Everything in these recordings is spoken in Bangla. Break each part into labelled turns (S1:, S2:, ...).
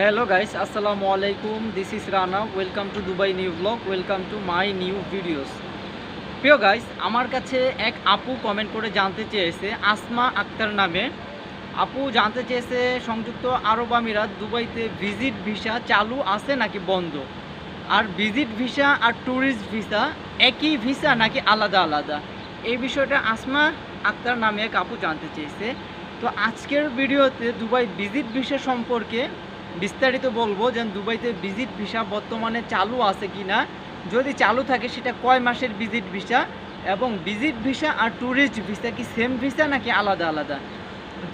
S1: হ্যালো গাইস আসসালামু আলাইকুম this is Rana welcome to Dubai new vlog welcome to my new videos প্রিয় গাইস আমার কাছে এক আপু কমেন্ট করে জানতে চেয়েছে, আসমা আক্তার নামে। আপু জানতে চেয়েছে, সংযুক্ত আরব আমিরাত দুবাইতে ভিজিট ভিসা চালু আছে নাকি বন্ধ? আর ভিজিট ভিসা আর ট্যুরিস্ট ভিসা একই ভিসা নাকি আলাদা আলাদা? এই বিষয়টা আসমা আক্তার নামে এক আপু জানতে চেয়েছে। তো আজকের ভিডিওতে দুবাই ভিজিট ভিসা সম্পর্কে বিস্তারিত বলব যে দুবাইতে ভিজিট ভিসা বর্তমানে চালু আছে কি না। যদি চালু থাকে, সেটা কয় মাসের ভিজিট ভিসা? এবং ভিজিট ভিসা আর ট্যুরিস্ট ভিসা কি সেম ভিসা নাকি আলাদা আলাদা?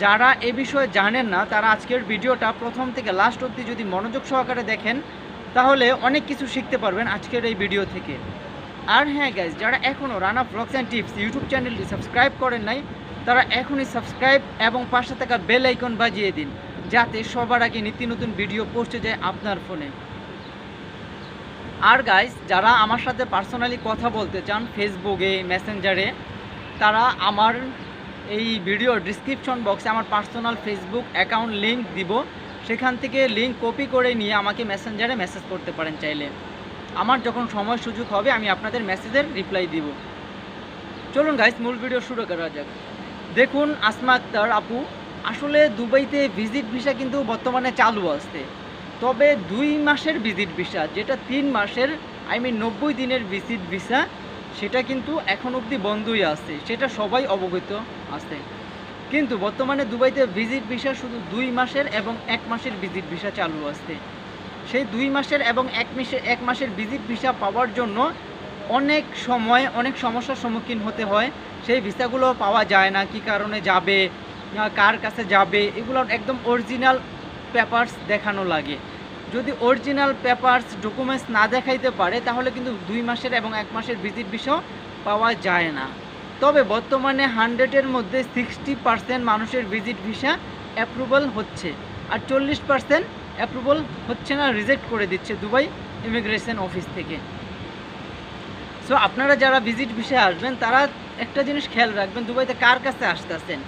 S1: যারা এ বিষয়ে জানেন না, তারা আজকের ভিডিওটা প্রথম থেকে লাস্ট অবধি যদি মনোযোগ সহকারে দেখেন, তাহলে অনেক কিছু শিখতে পারবেন আজকের এই ভিডিও থেকে। আর হ্যাঁ গাইজ যারা এখনও Rana vlogs and tips YouTube চ্যানেলটি সাবস্ক্রাইব করেন নাই, তারা এখনই সাবস্ক্রাইব এবং পাশে থাকা বেল আইকন বাজিয়ে দিন। যাতে সবার আগে নিত্য নতুন ভিডিও পৌঁছে যায় আপনার ফোনে। আর গাইজ যারা আমার সাথে পার্সোনালি কথা বলতে চান ফেসবুকে মেসেঞ্জারে তারা আমার এই ভিডিও ডিসক্রিপশন বক্সে আমার পার্সোনাল ফেসবুক অ্যাকাউন্ট লিংক দিব। সেখান থেকে লিংক কপি করে নিয়ে আমাকে মেসেঞ্জারে মেসেজ করতে পারেন চাইলে। আমার যখন সময় সুযোগ হবে, আমি আপনাদের মেসেজের রিপ্লাই দিব। চলুন গাইস মূল ভিডিও শুরু করা যাক। দেখুন, আসমা আক্তার আপু আসলে দুবাইতে ভিজিট ভিসা কিন্তু বর্তমানে চালু আছে। তবে দুই মাসের ভিজিট ভিসা যেটা তিন মাসের আই মিন নব্বই দিনের ভিজিট ভিসা সেটা কিন্তু এখন অবধি বন্ধই আছে। সেটা সবাই অবগত আছে। কিন্তু বর্তমানে দুবাইতে ভিজিট ভিসা শুধু দুই মাসের এবং এক মাসের ভিজিট ভিসা চালু আছে। সেই দুই মাসের এবং এক মাসের এক মাসের ভিজিট ভিসা পাওয়ার জন্য অনেক সময়, অনেক সমস্যার সম্মুখীন হতে হয়। সেই ভিসাগুলো পাওয়া যায় না, কি কারণে যাবে কার কাছে যাবে এগুলো একদম অরিজিনাল পেপারস দেখানো লাগে। যদি অরিজিনাল পেপারস ডকুমেন্টস না দেখাইতে পারে, তাহলে কিন্তু দুই মাসের এবং এক মাসের ভিজিট ভিসাও পাওয়া যায় না। তবে বর্তমানে হান্ড্রেডের মধ্যে সিক্সটি পার্সেন্ট মানুষের ভিজিট ভিসা অ্যাপ্রুভাল হচ্ছে আর চল্লিশ পার্সেন্ট অ্যাপ্রুভাল হচ্ছে না রিজেক্ট করে দিচ্ছে দুবাই ইমিগ্রেশন অফিস থেকে। সো আপনারা যারা ভিজিট ভিসায় আসবেন, তারা একটা জিনিস খেয়াল রাখবেন, দুবাইতে কার কাছে আসতেছেন?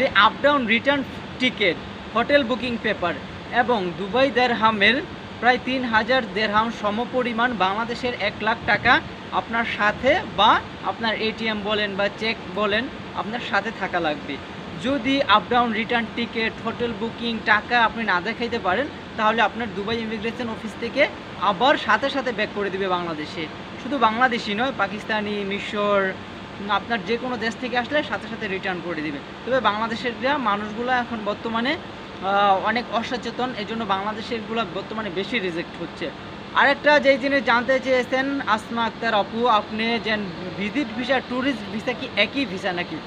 S1: সেই up down return ticket hotel booking paper এবং দুবাই দেড়হামের প্রায় তিন হাজার দেড়হাম সমপরিমাণ বাংলাদেশের এক লাখ টাকা আপনার সাথে বা আপনার এটিএম বলেন বা চেক বলেন, আপনার সাথে থাকা লাগবে। যদি up down return ticket hotel booking টাকা আপনি না দেখাইতে পারেন, তাহলে আপনার দুবাই ইমিগ্রেশন অফিস থেকে আবার সাথে সাথে ব্যাক করে দিবে বাংলাদেশে। শুধু বাংলাদেশি নয়, পাকিস্তানি, মিশর আপনার যে কোনো দেশ থেকে আসলে সাথে সাথে রিটার্ন করে দিবে। তবে বাংলাদেশের মানুষগুলো এখন বর্তমানে অনেক অসচেতন এই জন্য বাংলাদেশেরগুলো বর্তমানে বেশি রিজেক্ট হচ্ছে। আরেকটা যেই জিনিস জানতে চেয়েছেন, আসমা আক্তার আপু, আপনি যে ভিজিট ভিসা ট্যুরিস্ট ভিসা কি একই ভিসা নাকি?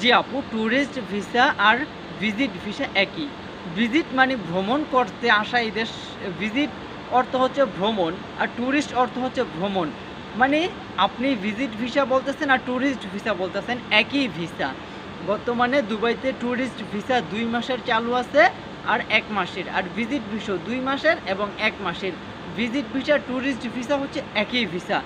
S1: জি আপু ট্যুরিস্ট ভিসা আর ভিজিট ভিসা একই। ভিজিট মানে ভ্রমণ করতে আসা এই দেশ ভিজিট অর্থ হচ্ছে ভ্রমণ, আর ট্যুরিস্ট অর্থ হচ্ছে ভ্রমণ। মানে আপনি ভিজিট ভিসা বলতেছেন আর ট্যুরিস্ট ভিসা বলতেছেন, একই ভিসা বর্তমানে দুবাইতে ট্যুরিস্ট ভিসা দুই মাসের চালু আছে আর এক মাসের। আর ভিজিট ভিসা দুই মাসের এবং এক মাসের। ভিজিট ভিসা ট্যুরিস্ট ভিসা হচ্ছে একই ভিসা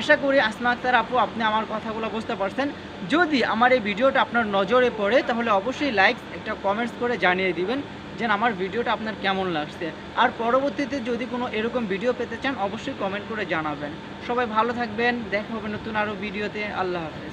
S1: আশা করি আসমা আক্তার আপু, আপনি আমার কথাগুলো বুঝতে পারছেন। যদি আমার এই ভিডিওটা আপনার নজরে পড়ে, তাহলে অবশ্যই লাইক একটা কমেন্টস করে জানিয়ে দিবেন। যে আমার ভিডিওটা আপনার কেমন লাগছে। আর পরবর্তীতে যদি কোনো এরকম ভিডিও পেতে চান, অবশ্যই কমেন্ট করে জানাবেন। সবাই ভালো থাকবেন, দেখা হবে নতুন আরও ভিডিওতে আল্লাহ হাফেজ।